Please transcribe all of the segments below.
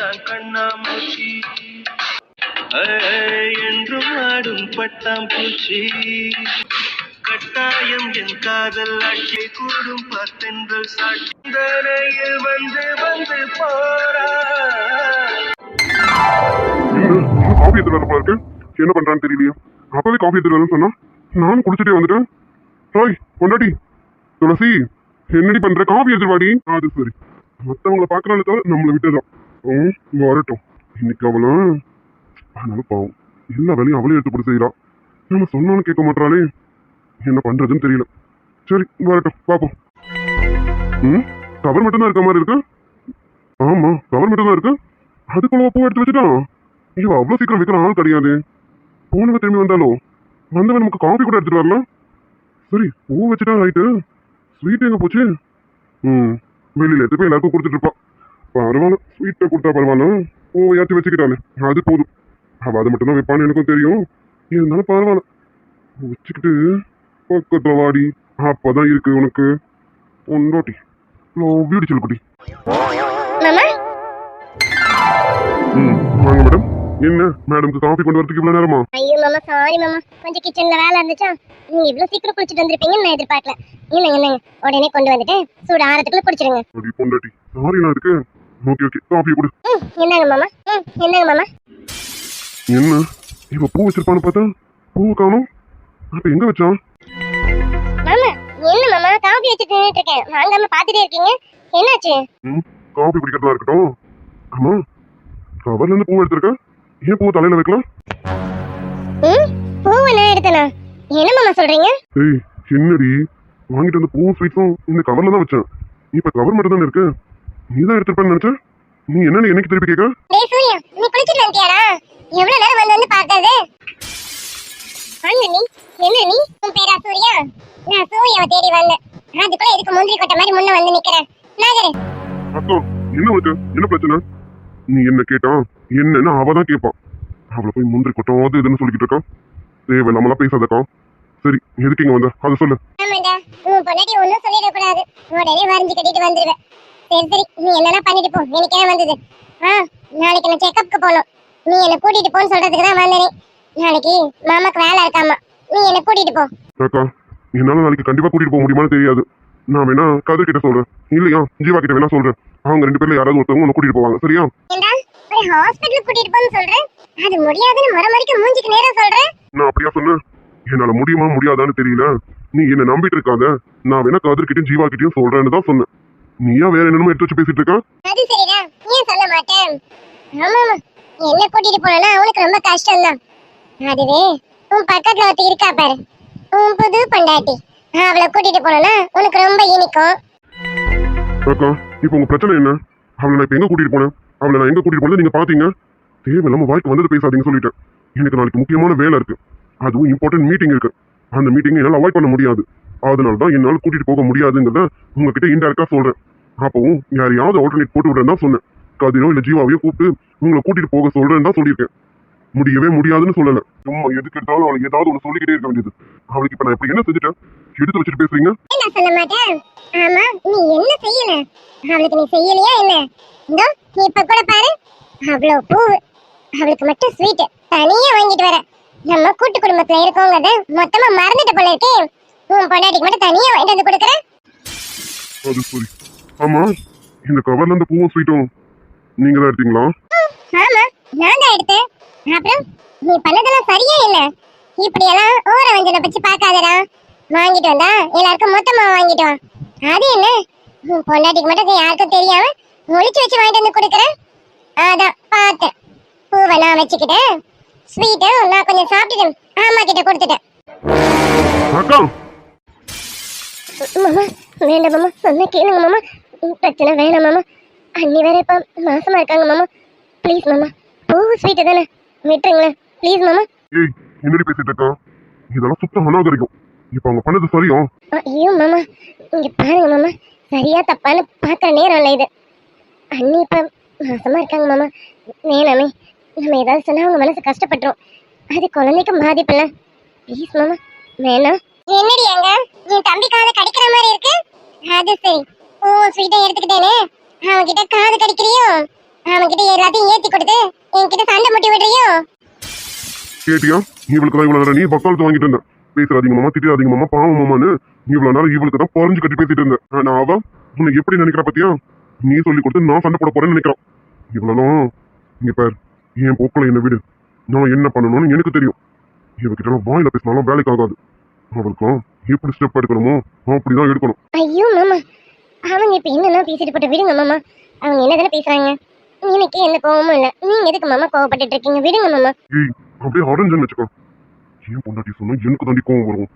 தான் கண்ணாமூச்சி. என்றும் ஆடும் பட்டாம்பூச்சி. கட்டாயம் என் காதல் ஆட்சி கூடும் பார்த்தென்றல் சாட்சிந்தனையில் வந்து வந்து போறா. என்ன காஃபி எடுத்து இருக்கு. என்ன பண்றான்னு தெரியலையே. அப்பவே காஃபி எடுத்து வரேன்னு சொன்னா நானும் குடிச்சிட்டே வந்துட்டேன். ஹாய் பொண்டாட்டி. துளசி என்னடி பண்ற? காஃபி எடுத்து வாடி. அது சரி. மற்றவங்களை பாக்குறாள் தவிர நம்மளை விட்டுதான் ம் இங்க வரட்டும். இன்னைக்கு அவளும் அதனால பாவம். எல்லா வேலையும் அவளே எடுத்து போட்டு செய்யறா நம்ம சொன்னாலும் கேட்க மாட்டாளே என்ன பண்றதுன்னு தெரியல. சரி வரட்டும் பாப்போம். ம்? கவர் மட்டும் தான் இருக்க மாதிரி இருக்கு? ஆமா கவர் மட்டும் தான் இருக்கு. அதுக்குள்ள பூ எடுத்து வச்சுட்டான் ஐயோ அவ்வளோ சீக்கிரம் வைக்கிற ஆள் கிடையாது. போனவ திரும்பி வந்தாலும் வந்தவன் நமக்கு காஃபி கூட எடுத்துட்டு வரலாம் சரி பூ வச்சுட்டா ரைட்டு ஸ்வீட் எங்க போச்சு? ம் வெளியில எடுத்து போய் எல்லாருக்கும் கொடுத்துட்டு இருப்பான் பரவாயில்ல ஸ்வீட்டை கொடுத்தா பரவாயில்ல. பூவையாச்சும் வச்சுக்கிட்டானே அது போதும். அவ அது மட்டும் தான் வைப்பான்னு எனக்கும் தெரியும். இருந்தாலும் பரவாயில்ல. வச்சுக்கிட்டு பக்கத்துல வாடி. அப்பதான் இருக்கு உனக்கு. ஒன்றோட்டி வீடு சொல்லுக்குட்டி. மாமா? ம் வாங்க மேடம். என்ன மேடம்க்கு காஃபி கொண்டு வரதுக்கு இவ்வளோ நேரமா? ஐயோ மாமா சாரி மாமா. கொஞ்சம் கிச்சன்ல வேலை இருந்துச்சா? நீங்க இவ்வளவு சீக்கிரம் குளிச்சுட்டு வந்திருப்பீங்கன்னு நான் எதிர்பார்க்கல. என்னங்க என்னங்க உடனே கொண்டு வந்துட்டேன். சூடு ஆறதுக்குள்ள குடிச்சிடுங்க அப்படி பொண்டாட்டி. சாரி நான் இருக்கு ஓகே ஓகே காஃபி கொடு என்னங்க மாமா? என்னங்க மாமா? என்ன? இவ பூ வச்சிருப்பான்னு பார்த்தா பூ காணும். அப்ப எங்க வச்சான்? மாமா என்ன மாமா? காபி வச்சுட்டு நின்னுட்டு இருக்கேன். வாங்காம பாத்துட்டே இருக்கீங்க. என்னாச்சு? ம் காஃபி குடிக்கிறதா இருக்கட்டும். ஆமா கவர்ல இருந்து பூ எடுத்திருக்க? ஏன் பூ தலையில வைக்கலாம்? ம் பூவை நான் எடுத்தனா? என்ன மாமா சொல்றீங்க? ஏய் என்னடி? வாங்கிட்டு வந்த பூவும் ஸ்வீட்ஸும் இந்த கவர்ல தான் வச்சேன். இப்ப கவர் மட்டும் தானே இருக்கு? நீ தான் எடுத்திருப்பேன்னு நினைச்சேன். நீ என்னன்னு எனக்கு திருப்பி கேட்க டேய் சூர்யா நீ குளிச்சிட்டு வந்துட்டியாடா எவ்வளவு நேரம் வந்து வந்து வாங்க நீ. என்ன நீ? உன் பேரா சூர்யா? நான் சூர்யாவை தேடி வந்தேன். அதுக்குள்ள இதுக்கு முந்திரி கொட்டை மாதிரி முன்ன வந்து நிக்கிறேன் நாகரு. அக்கா என்ன உனக்கு? என்ன பிரச்சனை? நீ என்ன கேட்டா என்னன்னு அவ தான் கேட்பான் அவளை போய் முந்திரி கொட்டம் அது இதுன்னு சொல்லிக்கிட்டு இருக்கான் தேவையில்லாமலாம் பேசாதக்கா. சரி எதுக்கு இங்க வந்த? அதை சொல்லு. ஆமாண்டா உன் பொண்டாட்டி ஒன்றும் சொல்லிடக்கூடாது. உடனே வரைஞ்சு கட்டிட்டு வந்துடுவேன் சரி சரி நீ என்னென்ன பண்ணிட்டு போ. எனக்கு என்ன வந்தது? ஆ நாளைக்கு நான் செக்கப்புக்கு போகணும் நீ என்னை கூட்டிட்டு போன்னு சொல்றதுக்கு தான் வந்தேனே. நாளைக்கு மாமாக்கு வேலை இருக்காமா? நீ என்னை கூட்டிட்டு போ. அக்கா என்னால நாளைக்கு கண்டிப்பா கூட்டிட்டு போக முடியுமான்னு தெரியாது. நான் வேணா கதிர் கிட்ட சொல்றேன். இல்லையா ஜீவா கிட்ட வேணா சொல்றேன். அவங்க ரெண்டு பேர்ல யாராவது ஒருத்தவங்க உன்னை கூட்டிட்டு போவாங்க சரியா? ஒரு ஹாஸ்பிட்டல் கூட்டிட்டு போன்னு சொல்றேன்? அது முடியாதுன்னு மறுமடிக்க மூஞ்சிக்கு நேரா சொல்றேன்? நான் அப்படியா சொன்னேன்? என்னால முடியுமா முடியாதான்னு தெரியல. நீ என்ன நம்பிட்டு இருக்காத. நான் வேணா கதிர் கிட்டயும் ஜீவா கிட்டயும் சொல்றேன்னு தான் சொன்னேன். நீயா வேற என்னமோ எடுத்து வச்சு பேசிட்டு இருக்கா? அது சரிடா. ஏன் சொல்ல மாட்டேன்? ஆமா என்ன கூட்டிட்டு போனா உனக்கு ரொம்ப கஷ்டம் தான் அதுவே உன் பக்கத்துல ஒருத்தி இருக்கா பாரு. உன் புது பொண்டாட்டி. அவளை கூட்டிட்டு போனா உனக்கு ரொம்ப இனிக்கும். அக்கா இப்போ உங்க பிரச்சனை என்ன? அவளை நான் இப்ப எங்க கூட்டிட்டு போனேன்? அவளை நான் எங்க கூட்டிட்டு போனது நீங்க பாத்தீங்க? தேவையில்லாம வாய்க்கு வந்தது பேசாதீங்க சொல்லிட்டேன். எனக்கு நாளைக்கு முக்கியமான வேலை இருக்கு. அதுவும் இம்பார்ட்டன்ட் மீட்டிங் இருக்கு. அந்த மீட்டிங் என்னால அவாய்ட் பண்ண முடியாது. அதனால தான் என்னால கூட்டிட்டு போக முடியாதுங்கிறத உங்ககிட்ட இன்டெரக்டா சொல்றேன். அப்பவும் யாரையாவது ஆல்டர்னேட் போட்டு விடுறேன் தான் சொன்னேன். கதிரோ இல்ல ஜீவாவையோ கூப்பிட்டு உங்களை கூட்டிட்டு போக சொல்றேன்னு தான் சொல்லியிருக்கேன். முடியவே முடியாதுன்னு சொல்லல. சும்மா எதுக்கு எடுத்தாலும் அவளுக்கு ஏதாவது ஒன்று சொல்லிக்கிட்டே இருக்க வேண்டியது. அவளுக்கு இப்ப நான் இப்படி என்ன செஞ்சுட்டேன்? எடுத்து வச்சுட்டு பேசுறீங்க? நான் சொல்ல மாட்டேன்? ஆமா நீ என்ன செய்யல? அவளுக்கு நீ செய்யலையா என்ன? இந்தோ நீ இப்ப கூட பாரு. அவ்வளோ பூவு. அவளுக்கு மட்டும் ஸ்வீட் தனியா வாங்கிட்டு வர. நம்ம கூட்டு குடும்பத்துல இருக்கோங்கிறத மொத்தமா மறந்துட்டு போல இருக்கே. உன் பொண்டாட்டிக்கு மட்டும் தனியா வாங்கிட்டு வந்து கொடுக்குற? அது சரி. ஆமா இந்த கவர்ல இந்த பூவும் ஸ்வீட்டும் நீங்க தான் எடுத்தீங்களா? ஆமா நான் தான் எடுத்தேன். அப்புறம் நீ பண்ணதெல்லாம் சரியா இல்ல. இப்படியெல்லாம் ஓர வஞ்சனை பத்தி பார்க்காதடா. வாங்கிட்டு வந்தா எல்லாருக்கும் மொத்தமா வாங்கிட்டு வா. அது என்ன? பொண்டாட்டிக்கு மட்டும் யாருக்கும் தெரியாம ஒளிச்சு வச்சு வாங்கிட்டு வந்து கொடுக்குறேன் அதான் பார்த்தேன். பூவை நான் வச்சுக்கிட்டேன். ஸ்வீட்டும் நான் கொஞ்சம் சாப்பிட்டுட்டேன் அம்மா கிட்ட கொடுத்துட்டேன். மாமா வேண்டாம் மாமா சொன்ன கேளுங்க மாமா. பிரச்சனை வேணாம் மாமா. அண்ணி வேற இப்ப மாசமா இருக்காங்க மாமா. ப்ளீஸ் மாமா. பூ ஸ்வீட்டு தானே. விட்டுருங்களேன். ப்ளீஸ் மாமா. ஏய் என்னடி பேசிட்டு இருக்கா? இதெல்லாம் சுத்தம் அநாகரிகம் இப்ப அவங்க பண்ணது சரியா? ஐயோ மாமா. இங்க பாருங்க மாமா. சரியா தப்பான்னு பாக்குற நேரம் இல்லை இது. அண்ணி இப்ப மாசமா இருக்காங்க மாமா. வேணாமே. நம்ம ஏதாவது சொன்னா அவங்க மனசு கஷ்டப்பட்டுரும். அது குழந்தைக்கு பாதிப்பில்ல ப்ளீஸ் மாமா. வேணாம். என்னடி அங்க? என் தம்பி காதை கடிக்கிற மாதிரி இருக்கு? அது சரி. ஓ ஸ்வீட்டை எடுத்துக்கிட்டேனே. அவன்கிட்ட காது கடிக்கிறியோ? அவன்கிட்ட எல்லாத்தையும் ஏத்தி கொடுத்து என்கிட்ட சண்டை முட்டி விடுறியோ? கேட்டியா? இவளுக்கு தான் இவ்வளவு நேரம் நீ வக்காலத்து வாங்கிட்டு இருந்தேன் பேசுறாதீங்க மாமா திட்டாதீங்க மாமா பாவம் மாமான்னு இவ்வளவு நேரம் இவளுக்கு தான் பறிஞ்சு கட்டி பேசிட்டு இருந்தேன் ஆனா அவ உன்னை எப்படி நினைக்கிறா பாத்தியா? நீ சொல்லி கொடுத்து நான் சண்டை போட போறேன்னு நினைக்கிறான். இவ்வளவு இங்க பார் என் போக்குல என்ன விடு. நான் என்ன பண்ணணும்னு எனக்கு தெரியும். இவகிட்ட நான் வாயில பேசினாலும் வேலைக்கு ஆகாது. அவளுக்கும் எப்படி ஸ்டெப் எடுக்கணுமோ அப்படிதான் எடுக்கணும். ஐயோ மாமா. அவங்க இப்ப என்னென்ன பேசிட்டு போட்டு விடுங்க மாமா. அவங்க என்னதானே பேசுறாங்க? எனக்கு எந்த கோவமும் இல்ல. நீங்க எதுக்கு மாமா கோவப்பட்டுட்டு இருக்கீங்க? விடுங்க மாமா. ஏய் அப்படியே அரைஞ்சுன்னு வச்சுக்கோ. ஏன் பொண்டாட்டி சொன்னா எனக்கு தாண்டி கோவம் வரும்?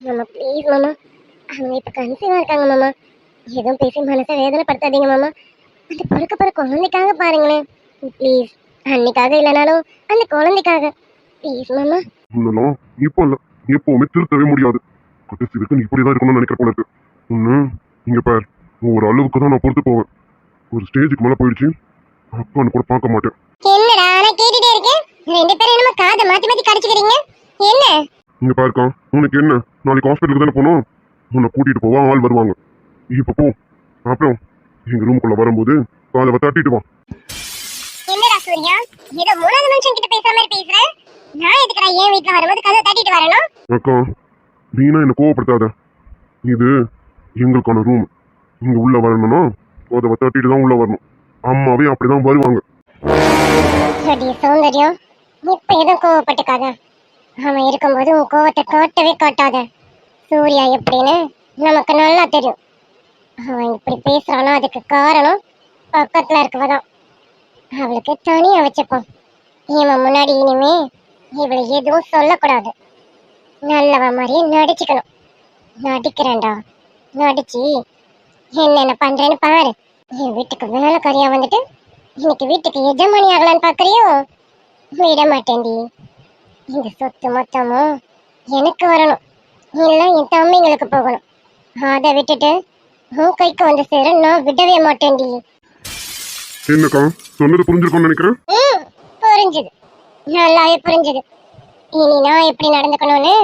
மாமா ப்ளீஸ் மாமா. அவங்க இப்ப கன்சீவா இருக்காங்க மாமா. எதுவும் பேசி மனசை வேதனைப்படுத்தாதீங்க மாமா. அந்த பிறக்க பிற குழந்தைக்காக பாருங்களேன். ப்ளீஸ் அன்னைக்காக இல்லைனாலும் அந்த குழந்தைக்காக. ப்ளீஸ் மாமா. முன்னெல்லாம் இப்போ இல்ல. எப்பவுமே திருத்தவே முடியாது. கடைசி வரைக்கும் நீ இப்படிதான் இருக்கணும்னு நினைக்கிற போல இருக்கு. இங்க பார் ஒரு அளவுக்கு தான் நான் பொறுத்து போவேன். ஒரு ஸ்டேஜுக்கு மேல போயிடுச்சு அக்கான்னு கூட பார்க்க மாட்டேன். என்னடா நான் கேட்டுட்டே இருக்கேன். ரெண்டு பேரும் என்னமோ காதை மாத்தி மாத்தி கடிச்சுக்கிறீங்க. என்ன? இங்க பாருக்கா உனக்கு என்ன? நாளைக்கு ஹாஸ்பிட்டலுக்கு தானே போகணும்? உன்னை கூட்டிட்டு போவா ஆள் வருவாங்க. இப்ப போ. அப்புறம் எங்க ரூமுக்குள்ள வரும்போது காலை தட்டிட்டு வா. என்னடா சூர்யா? ஏதோ மூணாவது மனுஷன் கிட்ட பேசுற மாதிரி பேசுற? நான் எதுக்குடா என் வீட்டுல வரும்போது கதை தட்டிட்டு வரணும்? அக்கா நீனா என்ன கோவப்படுத்தாத? இது எங்களுக்கான ரூம் இங்கே உள்ளே வரணும்னா அதை தட்டிட்டு தான் உள்ளே வரணும். அம்மாவே அப்படிதான் வருவாங்க. சரி சௌந்தர்யம். இப்போ எதுவும் கோவப்பட்டுக்காத. அவன் இருக்கும்போது உன் கோவத்தை காட்டவே காட்டாத. சூர்யா எப்படின்னு நமக்கு நல்லா தெரியும். அவன் இப்படி பேசுறானா அதுக்கு காரணம் பக்கத்துல இருக்கவதான். அவளுக்கு தனியா வச்சுப்போம். இவன் முன்னாடி இனிமே இவளை எதுவும் சொல்லக்கூடாது. நல்லவ மாதிரி நடிச்சுக்கணும். நடிக்கிறேன்டா. நடிச்சு என்னென்ன பண்றேன்னு பாரு. என் வீட்டுக்கு வேலைக்காரியா வந்துட்டு இன்னைக்கு வீட்டுக்கு எஜமானி ஆகலான்னு பாக்குறியோ? விட மாட்டேன்டி. இந்த சொத்து மொத்தமும் எனக்கு வரணும். இல்ல என் தம்பிங்களுக்கு போகணும். அதை விட்டுட்டு உன் கைக்கு வந்து சேர நான் விடவே மாட்டேன்டி. என்னக்கா சொன்னது புரிஞ்சிருக்கும்னு நினைக்கிறேன்? ம் புரிஞ்சுது. நல்லாவே புரிஞ்சுது. இனி நான் எப்படி நடந்துக்கணும்னு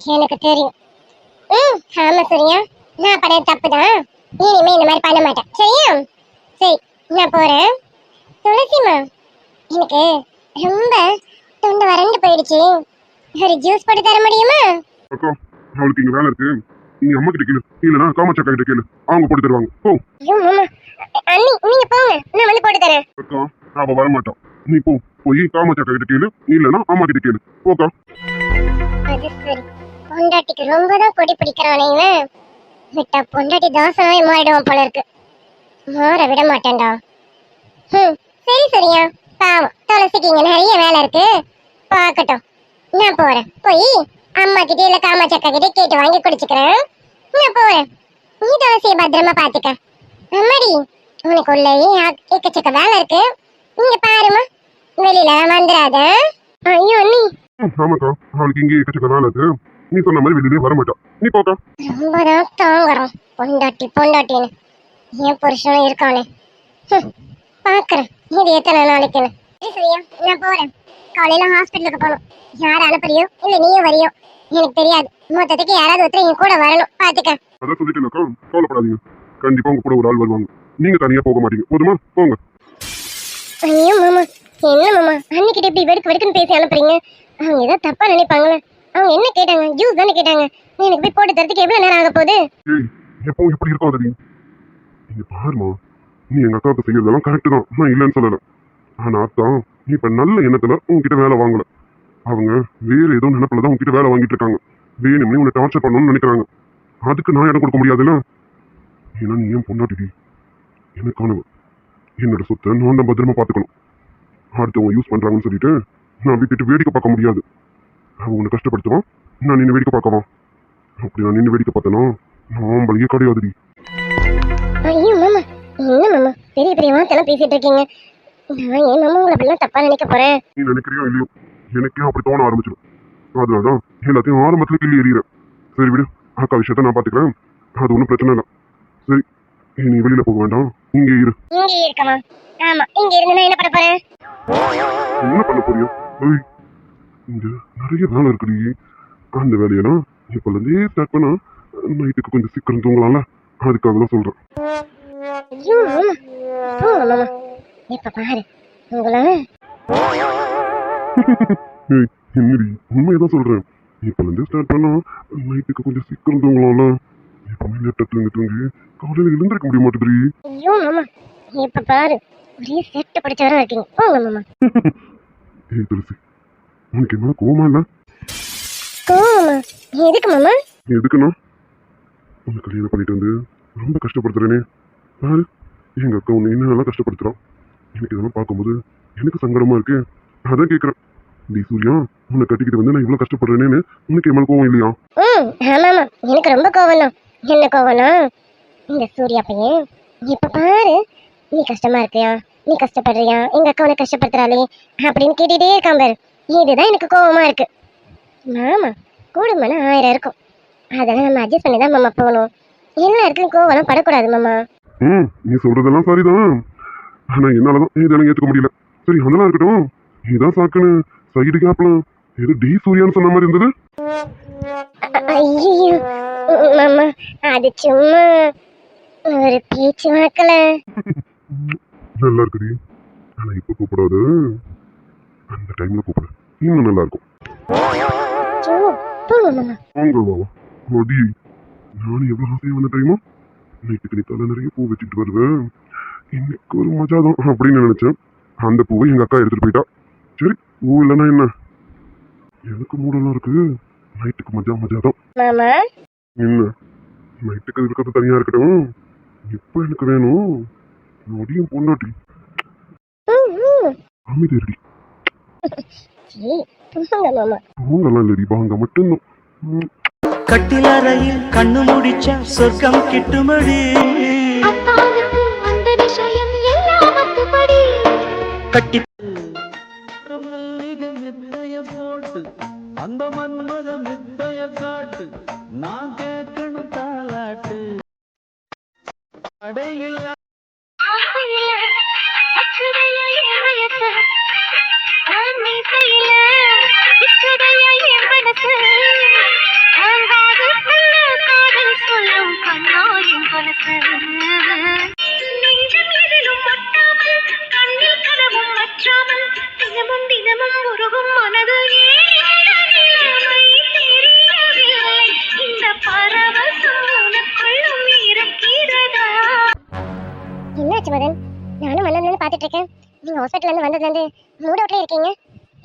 எனக்கு தெரியும். ம் ஆமா சரியா? நான் பண்ணது தப்பு தான் இனிமே இந்த மாதிரி பண்ண மாட்டேன். சரியா? சரி நான் போறேன். துளசிமா எனக்கு ரொம்ப தொண்டை வறண்டு போயிடுச்சு. ஒரு ஜூஸ் போட்டு தர முடியுமா? அக்கா அவளுக்கு இங்க வேலை இருக்கு. நீ அம்மா கிட்ட கேளு. இல்லைன்னா காமாச்சக்கா கிட்ட கேளு. அவங்க போட்டு தருவாங்க. போ. ஐயோ மாமா. அண்ணி நீங்க போங்க. நான் வந்து போட்டு தரேன். அக்கா அவ வர மாட்டான் நீ போ. போய் காமாச்சக்கா கிட்ட கேளு. இல்லைன்னா அம்மா கிட்ட கேளு. போக்கா. அது சரி. பொண்டாட்டிக்கு ரொம்ப தான் கொடி பிடிக்கிறானே இவன். விட்டா பொண்டாட்டி தாசமே மாறிடுவோம் போல இருக்கு. மாற விட மாட்டேன்டா. ம் சரி சரியா. பாவம் துளசிக்கு இங்க நிறைய வேலை இருக்கு. பார்க்கட்டும். நான் போறேன். போய் அம்மா கிட்ட இல்ல காமாச்சக்கா கிட்ட கேட்டு வாங்கி குடிச்சுக்கிறேன். நான் போறேன். நீ துளசியை பத்திரமா பாத்துக்க அம்மாடி உனக்கு உள்ள எக்கச்சக்க வேலை இருக்கு. இங்க பாருமா வெளியில வந்துடாத ஐயோ நீ. ஆமாக்கா. அவளுக்கு இங்கே எக்கச்சக்க வேலை இருக்கு. நீ சொன்ன மாதிரி வெளியிலே வர மாட்டா நீ போக்கா. ரொம்பதான் தாங்குறோம். பொண்டாட்டி பொண்டாட்டின்னு. என் புருஷனும் இருக்கானே. பாக்குறேன். இது எத்தனை நாளைக்குன்னு. சரி சரியா நான் போறேன். காலையில ஹாஸ்பிட்டலுக்கு போகணும். யார் அனுப்புறியோ இல்ல நீயும் வரியோ? எனக்கு தெரியாது. மொத்தத்துக்கு யாராவது ஒருத்தர் என் கூட வரணும். பாத்துக்க. அதான் சொல்லிட்டேனாக்கா கவலைப்படாதீங்க. கண்டிப்பா உங்க கூட ஒரு ஆள் வருவாங்க. நீங்க தனியா போக மாட்டீங்க. போதுமா? போங்க. ஐயோ மாமா. என்ன மாமா? அன்னைக்கிட்ட இப்படி வெடுக்கு வெடுக்குன்னு பேசி அனுப்புறீங்க? அவங்க ஏதோ தப்பா நினைப்பாங்களே. அவங்க என்ன கேட்டாங்க? ஜூஸ் தானே கேட்டாங்க. எனக்கு போய் போட்டு தரதுக்கு எவ்வளவு நேரம் ஆக போகுது? ஏய் எப்பவும் இப்படி இருக்காது நீ? பாருமா நீ எங்க அக்காவுக்கு செய்யறதெல்லாம் கரெக்ட் தான். நான் இல்லைன்னு சொல்லல. ஆனா அக்கா நீ இப்ப நல்ல எண்ணத்துல உன்கிட்ட வேலை வாங்கல. அவங்க வேற ஏதோ நினைப்புல தான் உன்கிட்ட வேலை வாங்கிட்டு இருக்காங்க. வேணும்னே உன்னை டார்ச்சர் பண்ணணும்னு நினைக்கிறாங்க. அதுக்கு நான் இடம் கொடுக்க முடியாதுல்ல? ஏன்னா நீ ஏன் பொண்டாட்டிடி எனக்கானவ என்னோட சொத்தை நான் தான் பத்திரமா பார்த்துக்கணும். அடுத்தவங்க யூஸ் பண்றாங்கன்னு சொல்லிட்டு நான் விட்டுட்டு வேடிக்கை பார்க்க முடியாது. அவங்க உன்னை கஷ்டப்படுத்துவான் நான் நின்று வேடிக்கை பார்க்கவா? அப்படி நான் நின்று வேடிக்கை பார்த்தேன்னா நான் பலியே கிடையாதுடி. ஐயோ மாமா. என்ன மாமா? பெரிய பெரிய வார்த்தைலாம் பேசிட்டு இருக்கீங்க. நான் ஏன் மாமா உங்களை அப்படிலாம் தப்பா நினைக்க போறேன்? நீ நினைக்கிறியோ இல்லையோ? எனக்கே அப்படி தோண ஆரம்பிச்சிடும். அதனாலதான் எல்லாத்தையும் ஆரம்பத்துல கிள்ளி எறிகிறேன். சரி விடு அக்கா விஷயத்த நான் பாத்துக்கிறேன் அது ஒன்றும் பிரச்சனை இல்லை. சரி நீ வெளியில போக வேண்டாம். இங்கே இரு. இங்கே இருக்கமா ஆமா இங்க இருந்து நான் என்ன பண்ண போறேன்? என்ன பண்ண போறியோ? இங்க நிறைய வேலை இருக்குடி. அந்த வேலையெல்லாம் இப்பல இருந்தே ஸ்டார்ட் பண்ணா நைட்டுக்கு கொஞ்சம் சீக்கிரம் தூங்கலாம்ல? அதுக்காக தான் மாமா இப்ப பாரு என்னடி உண்மையதான் சொல்றேன். இப்போலேருந்து ஸ்டார்ட் பண்ணா நைட்டுக்கு கொஞ்சம் சீக்கிரம் தூங்கலாம்ல? எப்பவுமே லேட்டாக தூங்கி தூங்கி காலையில் எழுந்திருக்க முடிய மாட்டேதுரி ஐயோ மாமா இப்ப பாரு ஒரே செட்டு படிச்சவரா இருக்கீங்க. போங்க மாமா. ஏய் துளசி உனக்கு என்ன கோவமா இல்லை? கோவமா? எதுக்கு மாமா? எதுக்குண்ணா? உன்னை கல்யாணம் பண்ணிட்டு வந்து ரொம்ப கஷ்டப்படுத்துறேனே. பாரு எங்க அக்கா உன்னை என்ன நல்லா கஷ்டப்படுத்துறான் எனக்கு இதெல்லாம் பார்க்கும்போது எனக்கு சங்கடமா இருக்கு. அதான் கேட்குறேன் டி சூர்யா உன்னை கட்டிக்கிட்டு வந்து நான் இவ்வளோ கஷ்டப்படுறேனேன்னு உனக்கு என் மேல கோவம் இல்லையா? ம் ஆமாமா எனக்கு ரொம்ப கோவம் தான் என்ன கோவம்னா இந்த சூர்யா பையன் இப்ப பாரு நீ கஷ்டமா இருக்கியா? நீ கஷ்டப்படுறியா? எங்க அக்கா உனக்கு கஷ்டப்படுத்துறாளே அப்படின்னு கேட்டுட்டே இருக்கான் பாரு. இதுதான் எனக்கு கோவமா இருக்கு. மாமா கூடுமான ஆயிரம் இருக்கும். அதெல்லாம் நம்ம அட்ஜஸ்ட் பண்ணி தான் மாமா போகணும். எல்லாருக்கும் கோவம்லாம் படக்கூடாது மாமா. ம் நீ சொல்றதெல்லாம் சரிதான். ஆனா என்னாலதான் இதெல்லாம் ஏத்துக்க முடியல. சரி அதெல்லாம் இருக்கட்டும். இதான் சாக்குன்னு சைடு கேப்லாம் ஏதோ டி சூர்யான்னு சொன்ன மாதிரி இருந்தது. ஐயோ மாமா அது சும்மா ஒரு பேச்சு வாக்கல. நல்லா இருக்குடி. ஆனா இப்ப கூப்பிடாது. அந்த டைம்ல கூப்பிடு. இன்னும் நல்லா இருக்கும் வாங்க அடி நான் எவ்வளவு ஆசையா வந்த தெரியுமா நைட்டுக்கு நீ தலை நிறைய பூ வச்சுட்டு வருவேன் இன்னைக்கு ஒரு மஜா தான் அப்படின்னு நினைச்சேன். அந்த பூவை எங்க அக்கா எடுத்துட்டு போயிட்டா. சரி பூ இல்லைன்னா என்ன? எனக்கு மூடெல்லாம் இருக்கு. நைட்டுக்கு மஜா மஜா தான் மாமா என்ன? நைட்டுக்கு இருக்கிறது தனியா இருக்கட்டும். இப்போ எனக்கு வேணும்? நொடியும் பொண்டாட்டி. அமைதி போங்க பூங்கெல்லாம் இல்லடி வாங்க மட்டும்தான். ம், கட்டிலறையில் கண்ணு முடிச்சா சொர்க்கம் கிட்டுமடி. கட்டி அந்த மன்மத மித்தைய காட்டு நான் கேட்கணும் தாலாட்டு. அடையில் வந்ததுலேருந்து மூட் அவுட்ல இருக்கீங்க?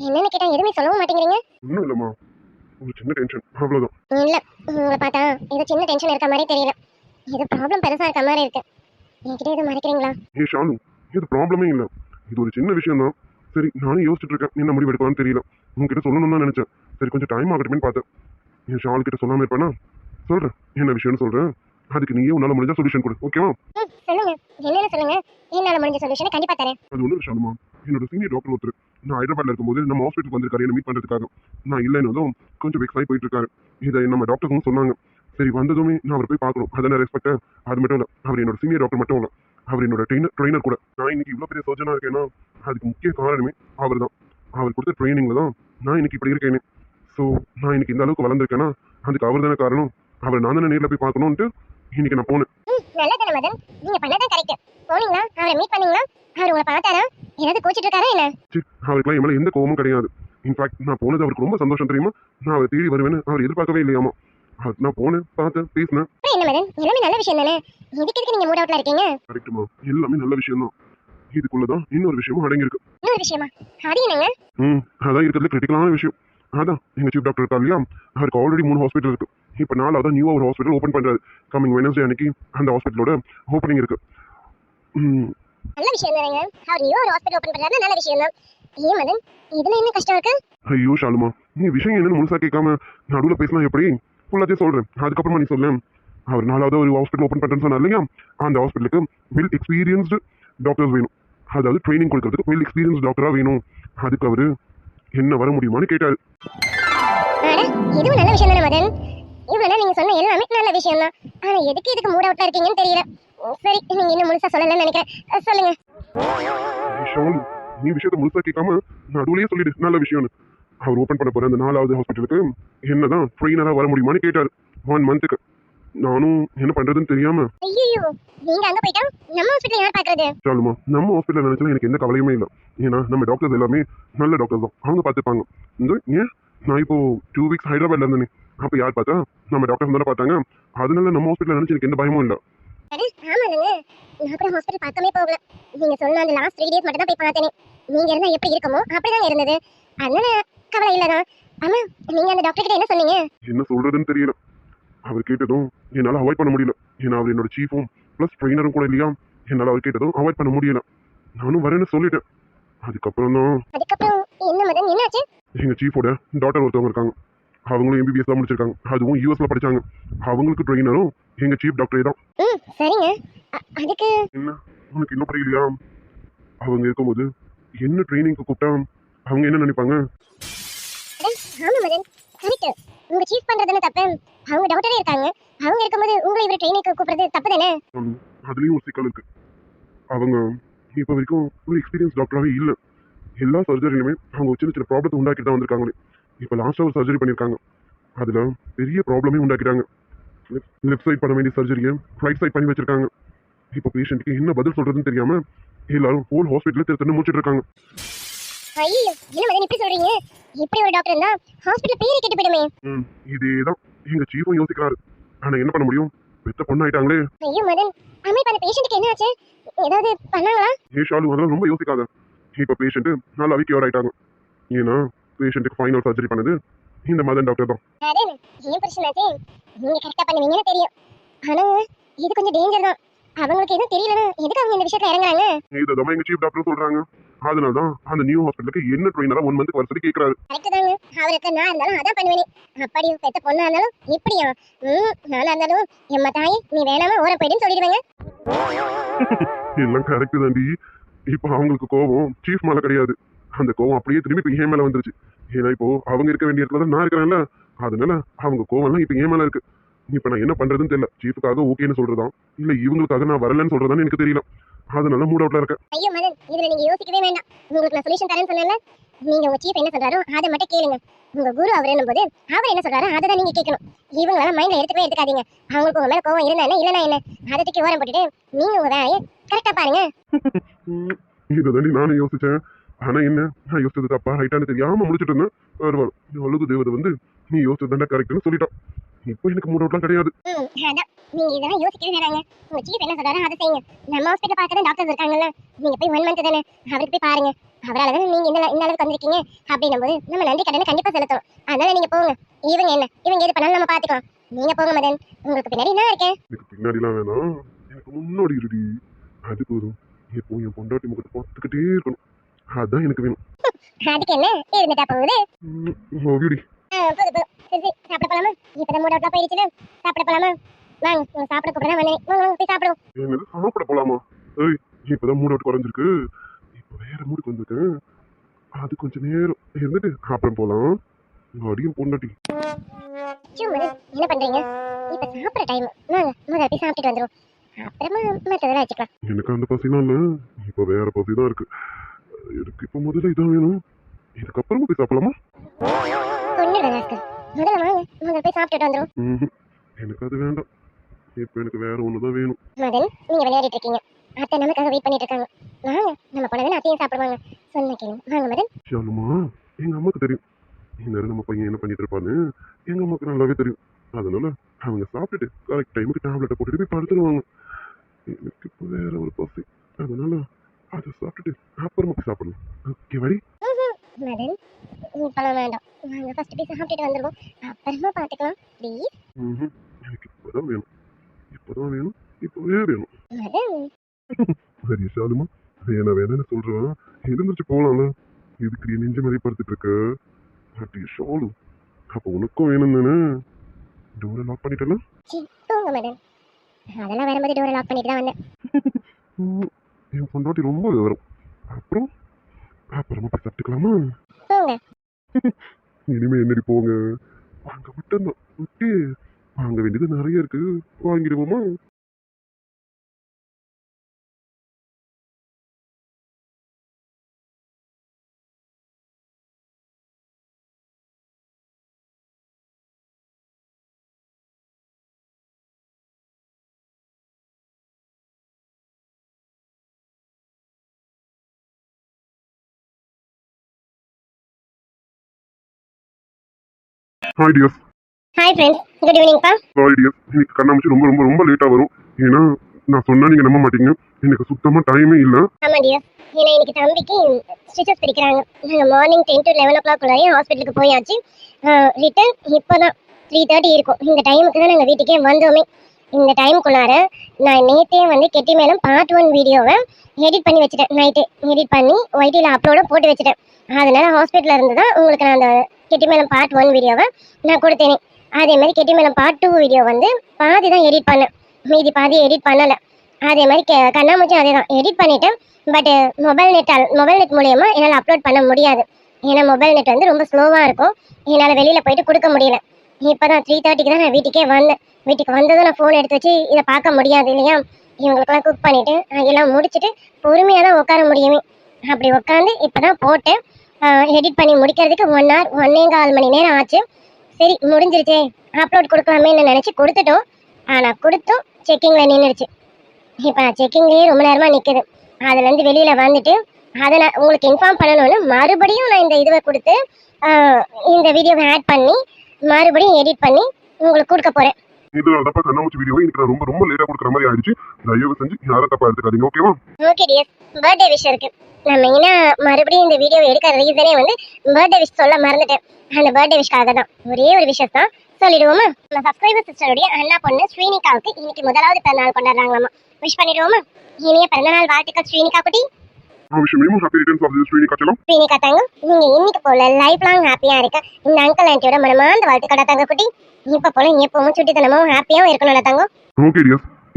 என்னன்னு கேட்டா எதுவுமே சொல்லவும் மாட்டேங்கிறீங்க? ஒன்றும் இல்லைம்மா. ஒரு சின்ன டென்ஷன் அவ்வளோதான் இல்ல. உங்களை பார்த்தா ஏதோ சின்ன டென்ஷன் இருக்க மாதிரி தெரியல. ஏதோ ப்ராப்ளம் பெருசா இருக்க மாதிரி இருக்கு. என்கிட்ட எதுவும் மறைக்கிறீங்களா? ஏ ஷாலு இது ப்ராப்ளமே இல்லை. இது ஒரு சின்ன விஷயம் தான் சரி நானும் யோசிச்சுட்டு இருக்கேன். என்ன முடிவு எடுக்கலாம்னு தெரியல. உங்ககிட்ட சொல்லணும்னு தான் நினைச்சேன். சரி கொஞ்சம் டைம் ஆகட்டுமேன்னு பார்த்தேன். என் ஷால் கிட்ட சொல்லாம இருப்பேனா? சொல்றேன். என்ன விஷயம்னு சொல்றேன். அதுக்கு நீயே உன்னால முடிஞ்ச சொல்யூஷன் கொடு. ஓகேவா சொல்லுங்க. என்னன்னு சொல்லுங்க? என்னால முடிஞ்ச சொல்யூஷனை கண்டிப்பா தரேன். அது ஒன்றும் ஷாலுமா. என்னோட சீனியர் டாக்டர் ஒருத்தர். நான் ஹைதராபாத்ல இருக்கும்போது நம்ம ஹாஸ்பிட்டலுக்கு வந்திருக்காரு. என்ன மீட் பண்றதுக்காக. நான் இல்லைன்னு வந்து கொஞ்சம் வெக்ஸ் ஆகி போயிட்டு இருக்காரு. இதை நம்ம டாக்டர்ஸும் சொன்னாங்க. சரி வந்ததுமே நான் அவரை போய் பார்க்கணும். அதை நான் ரெஸ்பெக்ட் அது மட்டும் இல்லை. அவர் என்னோட சீனியர் டாக்டர் மட்டும் இல்லை. அவர் என்னோட ட்ரெயினர் ட்ரெயினர் கூட. நான் இன்னைக்கு இவ்வளோ பெரிய சர்ஜனாக இருக்கேன்னா அதுக்கு முக்கிய காரணமே அவர் தான். அவர் கொடுத்த ட்ரைனிங்ல தான் நான் இன்னைக்கு இப்படி இருக்கேனே. ஸோ நான் இன்னைக்கு இந்த அளவுக்கு வளர்ந்துருக்கேன்னா அதுக்கு அவர் தானே காரணம்? அவர் நான் தானே நேரில் போய் பார்க்கணுன்ட்டு இன்னைக்கு நான் போனேன். நல்லதானே மதன். நீங்க பண்ணதான் கரெக்ட் போனீங்களா? அவரை மீட் பண்ணீங்களா? அவர் உங்களை பார்த்தாரா? ஏதாவது கோச்சிட்டு இருக்காரா என்ன அவருக்குலாம் என் எந்த கோவமும் கிடையாது. இன்ஃபேக்ட் நான் போனது அவருக்கு ரொம்ப சந்தோஷம் தெரியுமா? நான் அவரை தேடி வருவேன்னு அவர் எதிர்பார்க்கவே இல்லையாமா? நான் போனேன் பார்த்தேன் பேசினேன். என்ன மதன்? எல்லாமே நல்ல விஷயம் தானே இதுக்கு எதுக்கு நீங்க மூட் அவுட்ல இருக்கீங்க? கரெக்டுமா எல்லாமே நல்ல விஷயம் தான் இதுக்குள்ளதான் இன்னொரு விஷயமும் அடங்கியிருக்கு. இன்னொரு விஷயமா? அது என்னங்க? ம் அதான் இருக்கிறதுல கிரிட்டிக்கலான விஷயம். அதான் எங்க சீஃப் டாக்டர் இருக்கா இல்லையா? அவருக்கு ஆல்ரெடி மூணு ஹாஸ்பிட்டல் இருக்கு. இப்போ நாலாவது நியூவா ஒரு ஹாஸ்பிட்டல் ஓப்பன் பண்றாரு. கமிங் வெனஸ்டே அன்னைக்கு அந்த ஹாஸ்பிட்டலோட ஓப்பனிங் இருக்கு. ம். நல்ல விஷயம் தானேங்க அவர் நியூ ஒரு ஹாஸ்பிட்டல் ஓபன் பண்றாரு நல்ல விஷயம் தான். ஏன் மதன்? இதுல என்ன கஷ்டம் இருக்கு? ஐயோ ஷாலுமா நீ விஷயம் என்னன்னு முழுசா கேட்காம நடுவில் பேசினா எப்படி? ஃபுல்லாத்தையும் சொல்றேன். அதுக்கப்புறமா நீ சொல்லேன். அவர் நாலாவது ஒரு ஹாஸ்பிட்டல் ஓப்பன் பண்ணுறேன்னு சொன்னார் இல்லையா? அந்த ஹாஸ்பிட்டலுக்கு வெல் எக்ஸ்பீரியன்ஸ்டு டாக்டர்ஸ் வேணும். அதாவது ட்ரைனிங் கொடுக்கறதுக்கு வெல் எக்ஸ்பீரியன்ஸ் டாக்டரா வேணும். அதுக்கு அவரு என்ன வர முடியுமான்னு கேட்டாரு. இதுவும் நல்ல விஷயம் தானே மதன். இவ்வளவு நீங்க சொன்ன எல்லாமே நல்ல விஷயம் தான் ஆனா எதுக்கு இதுக்கு மூட் அவுட்ல இருக்கீங்கன்னு தெரியல. சரி நீங்க இன்னும் முழுசா சொல்லலன்னு நினைக்கிறேன். சொல்லுங்க. ஷாலு நீ விஷயத்த முழுசா கேட்காம நடுவுலயே சொல்லிடு நல்ல விஷயம்னு. அவர் ஓப்பன் பண்ண போற அந்த நாலாவது ஹாஸ்பிட்டலுக்கு என்னதான் ட்ரெயினரா வர முடியுமான்னு கேட்டாரு. ஒன் மந்த்துக்கு நானும் என்ன பண்றதுன்னு தெரியாம. ஐயோ நீங்க அங்க போயிட்டா நம்ம ஹாஸ்பிட்டல் யார் பாக்குறது சாலுமா நம்ம ஹாஸ்பிட்டல் நினைச்சாலும் எனக்கு எந்த கவலையுமே இல்லை. ஏன்னா நம்ம டாக்டர்ஸ் எல்லாமே நல்ல டாக்டர்ஸ் தான். அவங்க பார்த்துப்பாங்க. இந்த ஏன் நான் இப்போ டூ வீக்ஸ் ஹைதராபாத்ல இருந்தேனே. அப்போ யார் பார்த்தா? நம்ம டாக்டர்ஸ் தானே பார்த்தாங்க. அதனால நம்ம ஹாஸ்பிட்டல் நினைச்சு எனக்கு எந்த பயமும் இல்லை. நான் கூட ஹாஸ்பிட்டல் பக்கமே போகல. நீங்க சொன்ன அந்த லாஸ்ட் த்ரீ டேஸ் மட்டும் தான் போய் பார்த்தேனே. நீங்க இருந்தா எப்படி இருக்குமோ அப்படிதான் இருந்தது. அதனால கவலை இல்லதான். ஆமா நீங்க அந்த டாக்டர் கிட்ட என்ன சொன்னீங்க? என்ன சொல்றதுன்னு தெரியல. அவர் கேட்டதும் என்னால் அவாய்ட் பண்ண முடியல. ஏன்னா அவர் என்னோட சீஃபும் ப்ளஸ் ட்ரைனரும் கூட இல்லையா? என்னால் அவர் கேட்டதும் அவாய்ட் பண்ண முடியல. நானும் வரேன்னு சொல்லிட்டேன். அதுக்கப்புறம் தான் அதுக்கப்புறம் என்ன மதன்? என்னாச்சு? எங்க சீஃபோட டாட்டர் ஒருத்தவங்க இருக்காங்க. அவங்களும் எம்பிபிஎஸ் தான் முடிச்சிருக்காங்க. அதுவும் யூஎஸ்ல படிச்சாங்க. அவங்களுக்கு ட்ரெயினரும் எங்க சீஃப் டாக்டரே தான். சரிங்க. அதுக்கு என்ன? உனக்கு இன்னும் புரியலையா? அவங்க இருக்கும்போது என்ன ட்ரைனிங்க்கு கூப்பிட்டா? அவங்க என்ன நினைப்பாங்க? ஆமா மதன். கரெக்ட் உங்க சீஃப் பண்றதுன்னு தப்பு. அவங்க டாக்டரே இருக்காங்க. அவங்க இருக்கும்போது உங்களை இவர் ட்ரைனிங்க்கு கூப்பிடுறது தப்பு தானே அதுலயும் ஒரு சிக்கல் இருக்கு. அவங்க இப்போ வரைக்கும் ஒரு எக்ஸ்பீரியன்ஸ் டாக்டராகவே இல்லை. எல்லா சர்ஜரிலுமே அவங்க சின்ன சின்ன ப்ராப்ளத்தை உண்டாக்கிட்டு தான் வந்திருக்காங்களே. இப்போ லாஸ்ட்டாக ஒரு சர்ஜரி பண்ணியிருக்காங்க அதில் பெரிய ப்ராப்ளமே உண்டாக்கிட்டாங்க. லெஃப்ட் சைட் பண்ண வேண்டிய சர்ஜரியை ரைட் சைட் பண்ணி வச்சிருக்காங்க. இப்போ பேஷண்ட்டுக்கு என்ன பதில் சொல்றதுன்னு தெரியாம எல்லாரும் ஹோல் ஹாஸ்பிட்டலில் திருத்தன்னு முடிச்சிட்டு இருக்காங்க. ஐயோ என்ன மதன் இப்படி சொல்றீங்க? இப்படி ஒரு டாக்டர் இருந்தா ஹாஸ்பிட்டல் பேரே கெட்டு போயிடுமே. ம் இதே தான் எங்கள் சீஃபும் யோசிக்கிறாரு. ஆனால் என்ன பண்ண முடியும்? பெத்த பொண்ணாயிட்டாங்களே. ஐயோ மதன் அம்மா இப்ப அந்த பேஷண்ட்டுக்கு என்ன ஆச்சு? ஏதாவது பண்ணாங்களா? ஏ ஷாலு அதெல்லாம் ரொம்ப யோசிக்காத. இப்போ பேஷண்ட்டு நல்லாவே கியூர் ஆயிட்டாங்க. ஏன்னா பேஷண்ட்டுக்கு ஃபைனல் சர்ஜரி பண்ணது இந்த மதன் டாக்டர் தான். அதே ஏன் பிரச்சனாச்சே நீங்க கரெக்டா பண்ணுவீங்கன்னு தெரியும். ஆனா இது கொஞ்சம் டேஞ்சர் தான். அவங்களுக்கு எதுவும் தெரியலன்னா எதுக்கு அவங்க இந்த விஷயத்துல இறங்குறாங்க? இதை தான் எங்க சீஃப் டாக்டர் சொல்றாங்க. அதனால தான் அந்த நியூ ஹாஸ்பிட்டலுக்கு என்ன ட்ரெயினரா ஒன் மந்த் வர சொல்லி கேட்கறாரு கரெக்ட் தாங்க. அவருக்கு நான் இருந்தாலும் அதான் பண்ணுவேனே. அப்படி பெத்த பொண்ணா இருந்தாலும் இப்படியா? ம் நானா இருந்தாலும் எம்மா தாய் நீ வேணாம ஓர போயிடுன்னு சொல்லிடுவேங்க. எல்லாம் கரெக்ட் தாண்டி. இப்போ அவங்களுக்கு கோவம் சீஃப் மேல கிடையாது. அந்த கோவம் அப்படியே திரும்பி இப்போ என் மேல வந்துருச்சு. ஏன்னா இப்போ அவங்க இருக்க வேண்டிய இடத்துல தான் நான் இருக்கிறேன்ல. அதனால அவங்க கோவம்லாம் இப்போ என் மேல இருக்கு. இப்போ நான் என்ன பண்றதுன்னு தெரியல. சீஃபுக்காக ஓகேன்னு சொல்றதா இல்ல இவங்களுக்காக நான் வரலன்னு சொல்றதான்னு எனக்கு தெரியல. அதனால மூட் அவுட்ல இருக்கேன். ஐயோ மதன் இதுல நீங்க யோசிக்கவே வேண்டாம். உங்களுக்கு நான் சொல்யூஷன் தரேன்னு சொன்னேன்ல நீங்க உங்க சீஃப் என்ன சொல்றாரோ அதை மட்டும் கேளுங்க. உங்க குரு அவர் போது அவர் என்ன சொல்றாரோ அதை தான் நீங்க கேட்கணும். இவங்களால மைண்ட்ல எடுத்துக்கவே எடுத்துக்காதீங்க. அவங்களுக்கு உங்க மேல கோவம் இருந்தா என்ன இல்லனா என்ன? அதை தூக்கி ஓரம் போட்டுட்டு நீங்க உங்க வேலையை கரெக்டா பாருங்க. இதை தாண்டி நானும் யோசிச்சேன். ஆனா என்ன? நான் யோசிச்சது தப்பா ரைட்டானு தெரியாம முடிச்சிட்டு இருந்தேன். வருவாள் அழுகு தேவதை வந்து நீ யோசிச்சது தாண்டா கரெக்ட்னு சொல்லிட்டான். இப்போ எனக்கு மூட் அவுட்லாம் கிடையாது. நீங்க இதெல்லாம் யோசிக்கவே வேணாங்க. உங்க சீஃப் என்ன சொல்றாரோ அதை செய்யுங்க. நம்ம ஹாஸ்பிட்டல் பார்க்க தான் டாக்டர்ஸ் இருக்காங்கல்ல. நீங்க போய் ஒன் மந்த் தானே? அவருக்கு போய் பாருங்க. அவரால தானே நீங்க இந்த இந்த அளவுக்கு வந்திருக்கீங்க? அப்படின்னும் போது நம்ம நன்றி கடனை கண்டிப்பா செலுத்தணும் அதனால நீங்க போங்க. இவங்க என்ன? இவங்க எது பண்ணாலும் நம்ம பாத்துக்கலாம் நீங்க போங்க மதன். உங்களுக்கு பின்னாடி நான் இருக்கேன். எனக்கு பின்னாடிலாம் வேணாம். எனக்கு முன்னாடி இருடி. அது போதும். இப்போ என் பொண்டாட்டி முகத்தை பார்த்துக்கிட்டே இருக்கணும். அதான் எனக்கு வேணும். அதுக்கு என்ன? இருந்துட்டா போகுது. ஆ, போதும் போதும் சரி சாப்பிட போலாமா? இப்பதான் மூட் அவுட்லாம் சாப்பிட போலாமா? வாங்க உங்க சாப்பிட கூப்பிட தான் வந்தேன். வாங்க போய் சாப்பிடுவோம். என்னது? சாப்பிட போலாமா? ஏய் இப்பதான் மூட் அவுட் குறைஞ்சிருக்கு. இப்போ வேற மூடுக்கு வந்திருக்கேன். அது கொஞ்சம் நேரம். இருந்துட்டு அப்புறம் போலாம். அடியும் பொண்டாட்டி. என்ன பண்றீங்க? இப்ப சாப்பிடுற டைம் வாங்க முதல்ல போய் சாப்பிட்டுட்டு வந்துரும் அப்புறமா மற்றதெல்லாம் வச்சுக்கலாம். எனக்கு அந்த பசிலாம் இல்லை. இப்போ வேற பசி தான் இருக்கு. எனக்கு இப்போ முதல்ல இதான் வேணும்? இதுக்கப்புறமா போய் சாப்பிடலாமா? ராஸ்கல். முதல்ல வாங்க முதல்ல போய் சாப்பிட்டுட்டு வந்துரும். ம்ஹும். எனக்கு அது வேண்டாம். இப்போ எனக்கு வேற ஒன்று தான் வேணும். மதன் நீங்க விளையாடிட்டு இருக்கீங்க. அத்தை நமக்காக வெயிட் பண்ணிட்டு இருக்காங்க. வாங்க நம்ம போனதுன்னு அத்தையும் சாப்பிடுவாங்க. சொன்ன கேளுங்க வாங்க மதன். ஷாலுமா எங்க அம்மாக்கு தெரியும். இந்நேரம் நம்ம பையன் என்ன பண்ணிட்டு இருப்பான்னு எங்க அம்மாக்கு நல்லாவே தெரியும். அதனால அவங்க சாப்பிட்டுட்டு கரெக்ட் டைமுக்கு டேப்லெட்டை போட்டுட்டு போய் படுத்துருவாங்க. எனக்கு இப்போ வேற ஒரு பசி. அதனால அதை சாப்பிட்டுட்டு அப்புறமா போய் சாப்பிடலாம் ஓகே வரி மதன் வேண்டாம். வாங்க ஃபர்ஸ்ட் போய் சாப்பிட்டுட்டு வந்துருவோம். அப்புறமா பார்த்துக்கலாம். ப்ளீஸ். எனக்கு இப்போதான் வேணும். இப்போதான் வேணும். இப்போவே வேணும். சரி ஷாலுமா வேணா வேணும்னு சொல்றேன் எழுந்திரிச்சு போகலாம்ல இதுக்கு நீ நெஞ்சு மாதிரி படுத்துட்டு இருக்க? அப்படி ஷாலு அப்போ உனக்கும் வேணும் தானே? டோரை லாக் மதன். அதெல்லாம் வரும்போது டோரை லாக் பண்ணிட்டு தான் வந்தேன். என் பொண்டாட்டி ரொம்ப விவரம் அப்புறம்? அப்புறமா போய் சாப்பிட்டுக்கலாமா? போங்க இனிமே என்னடி போங்க? வாங்க மட்டும்தான் விட்டு வாங்க வேண்டியது நிறைய இருக்கு. வாங்கிடுவோமா? Hi dears hi friends good ஈவினிங்ப்பா sorry dears இன்னைக்கு கண்ணாமூச்சி ரொம்ப ரொம்ப ரொம்ப லேட்டாக வரும். ஏன்னா நான் சொன்னா நீங்கள் நம்ப மாட்டீங்க. எனக்கு சுத்தமாக டைமே இல்லை. ஆமா டியர் ஏன்னா இன்னைக்கு தம்பிக்கு ஸ்டிச்சஸ் பிடிக்கிறாங்க. நாங்கள் morning ten to eleven o'clock உள்ளாரையும் ஹாஸ்பிட்டலுக்கு போயாச்சு. ரிட்டர்ன் இப்போ தான் த்ரீ தேர்ட்டி இருக்கும். இந்த டைமுக்கு தான் நாங்கள் வீட்டுக்கே வந்தோமே. இந்த டைமுக்குள்ளார நான் நேத்தே வந்து கெட்டி மேலும் பார்ட் ஒன் வீடியோவை எடிட் பண்ணி வச்சுட்டேன். நைட்டு எடிட் பண்ணி ஒய்டியில் அப்லோட போட்டு வச்சுட்டேன். அதனால ஹாஸ்பிட்டலில் இருந்து தான் உங்களுக்கு நான் அந்த கெட்டி மேலம் பார்ட் ஒன் வீடியோவை நான் கொடுத்தேனே. அதே மாதிரி கெட்டி மேலும் பார்ட் டூ வீடியோ வந்து பாதி தான் எடிட் பண்ணேன். மீதி பாதி எடிட் பண்ணலை. அதே மாதிரி கே- கண்ணாமூச்சி அதே தான். எடிட் பண்ணிட்டேன். பட்டு மொபைல் நெட்டால் மொபைல் நெட் மூலயமா என்னால் அப்லோட் பண்ண முடியாது. ஏன்னா மொபைல் நெட் வந்து ரொம்ப ஸ்லோவாக இருக்கும். என்னால் வெளியில் போயிட்டு கொடுக்க முடியல. இப்போ தான் த்ரீ தேர்ட்டிக்கு தான் நான் வீட்டுக்கே வந்தேன். வீட்டுக்கு வந்ததும் நான் ஃபோன் எடுத்து வச்சு இதை பார்க்க முடியாது இல்லையா? இவங்களுக்குலாம் குக் பண்ணிவிட்டு எல்லாம் முடிச்சுட்டு பொறுமையாக தான் உட்கார முடியுமே. அப்படி உட்காந்து இப்போ தான் போட்டேன். எடிட் பண்ணி முடிக்கிறதுக்கு ஒன் ஹவர் ஒன்னே கால் மணி நேரம் ஆச்சு. சரி முடிஞ்சிருச்சே. அப்லோட் கொடுக்கலாமேன்னு நினச்சி கொடுத்துட்டோம். ஆனால் கொடுத்தும் செக்கிங்கில் நின்றுடுச்சு இப்போ நான் செக்கிங்லேயே ரொம்ப நேரமாக நிற்குது அதுலேருந்து வெளியில் வந்துட்டு அதை நான் உங்களுக்கு இன்ஃபார்ம் பண்ணணும்னு மறுபடியும் நான் இந்த இதுவை கொடுத்து இந்த வீடியோவை ஆட் பண்ணி மறுபடியும் எடிட் பண்ணி உங்களுக்கு கொடுக்க போகிறேன் தான் கண்ணாமூச்சி வீடியோ ரொம்ப ரொம்ப லேட்டாக கொடுக்குற மாதிரி ஆயிடுச்சு. தயவு செஞ்சு யாரை தப்பா எடுத்துக்காதீங்க ஓகேவா ஓகே டியர் பர்த்டே விஷ் இருக்கு. நான் மெயினாக மறுபடியும் இந்த வீடியோ எடுக்கிற ரீசனே வந்து பர்த்டே விஷ் சொல்ல மறந்துட்டேன். அந்த பர்த்டே விஷக்காக தான். ஒரே ஒரு விஷயம் தான் சொல்லிடுவோமா? நம்ம சப்ஸ்கிரைபர் சிஸ்டருடைய அண்ணா பொண்ணு ஸ்ரீனிகாவுக்கு இன்னைக்கு முதலாவது பிறந்தநாள் கொண்டாடுறாங்களாமா? விஷ் பண்ணிடுவோமா? இனிய பிறந்தநாள் வாழ்த்துக்கள் ஸ்ரீனிகா குட்டி. ஹாப்பி ரிட்டர்ன்ஸ் ஆஃப் ஸ்ரீனிகா தாங்க நீங்க இன்னைக்கு போல லைஃப் லாங் ஹாப்பியா இருக்க இந்த அங்கிள் ஆண்டியோட மனமார்ந்த வாழ்த்துக்கடா தங்க குட்டி. இப்ப போல எப்பவும் சுட்டித்தனமும் ஹாப்பியாவும் இருக்கணும்ல தங்கம். ஓகே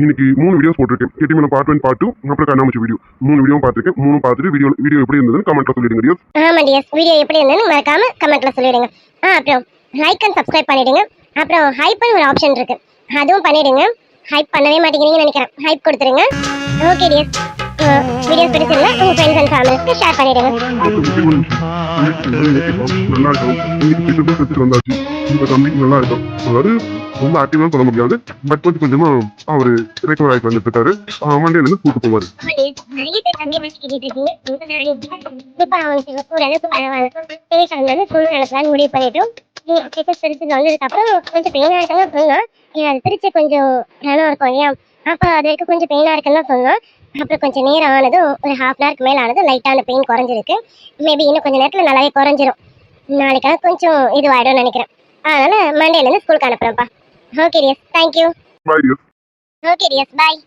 இன்னைக்கு மூணு வீடியோஸ் போட்டிருக்கேன் கெட்டி மேலே பார்ட் ஒன் பார்ட் டூ அப்புறம் கண்ணாமூச்சி வீடியோ மூணு வீடியோ பார்த்துருக்கேன் மூணு பார்த்துட்டு வீடியோ வீடியோ எப்படி இருந்ததுன்னு கமெண்ட்ல சொல்லிடுங்க டியர்ஸ் ஆமா டியர்ஸ் வீடியோ எப்படி இருந்ததுன்னு மறக்காம கமெண்ட்ல சொல்லிடுங்க ஆ அப்புறம் லைக் அண்ட் சப்ஸ்கிரைப் பண்ணிடுங்க அப்புறம் ஹைப்னு ஒரு ஆப்ஷன் இருக்கு அதுவும் பண்ணிடுங்க ஹைப் பண்ணவே மாட்டேங்கிறீங்கன்னு நினைக்கிறேன் ஹைப் கொடுத்துருங்க ஓகே டியர்ஸ் வீடியோஸ் பிடிச்சிருந்தா உங்க ஃப்ரெண்ட்ஸ் அண்ட் ஃபேமிலிஸ்க்கு ஷேர் பண்ணிடுங்க நல்லா இருக்கும் நல்லா இருக்கும் அதாவது ரொம்ப ஆக்டிவாக சொல்ல முடியாது. பட் கொஞ்சம் கொஞ்சமா அவர் ரெக்கவர் ஆகிட்டு வந்துட்டு இருக்காரு வண்டியில இருந்து கூட்டு போவாரு. முடிவு பண்ணிட்டோம் டிக்கெட் வந்ததுக்கு அப்புறம் கொஞ்சம் பெயினா இருக்காங்க சொன்னோம் அது கொஞ்சம் ரணம் இருக்கும் இல்லையா அப்ப அது வரைக்கும் கொஞ்சம் பெயினா இருக்குன்னு சொன்னோம் அப்புறம் கொஞ்சம் நேரம் ஆனதும் ஒரு ஹாஃப் அன் ஹவருக்கு மேலே ஆனதும் லைட்டான பெயின் குறைஞ்சிருக்கு மேபி இன்னும் கொஞ்சம் நேரத்தில் நல்லாவே குறைஞ்சிரும் நாளைக்காக கொஞ்சம் இதுவாயிடும்னு நினைக்கிறேன். அதனால மண்டேல இருந்து ஸ்கூலுக்கு அனுப்புறேன்ப்பா okay dears thank you bye dears okay dears bye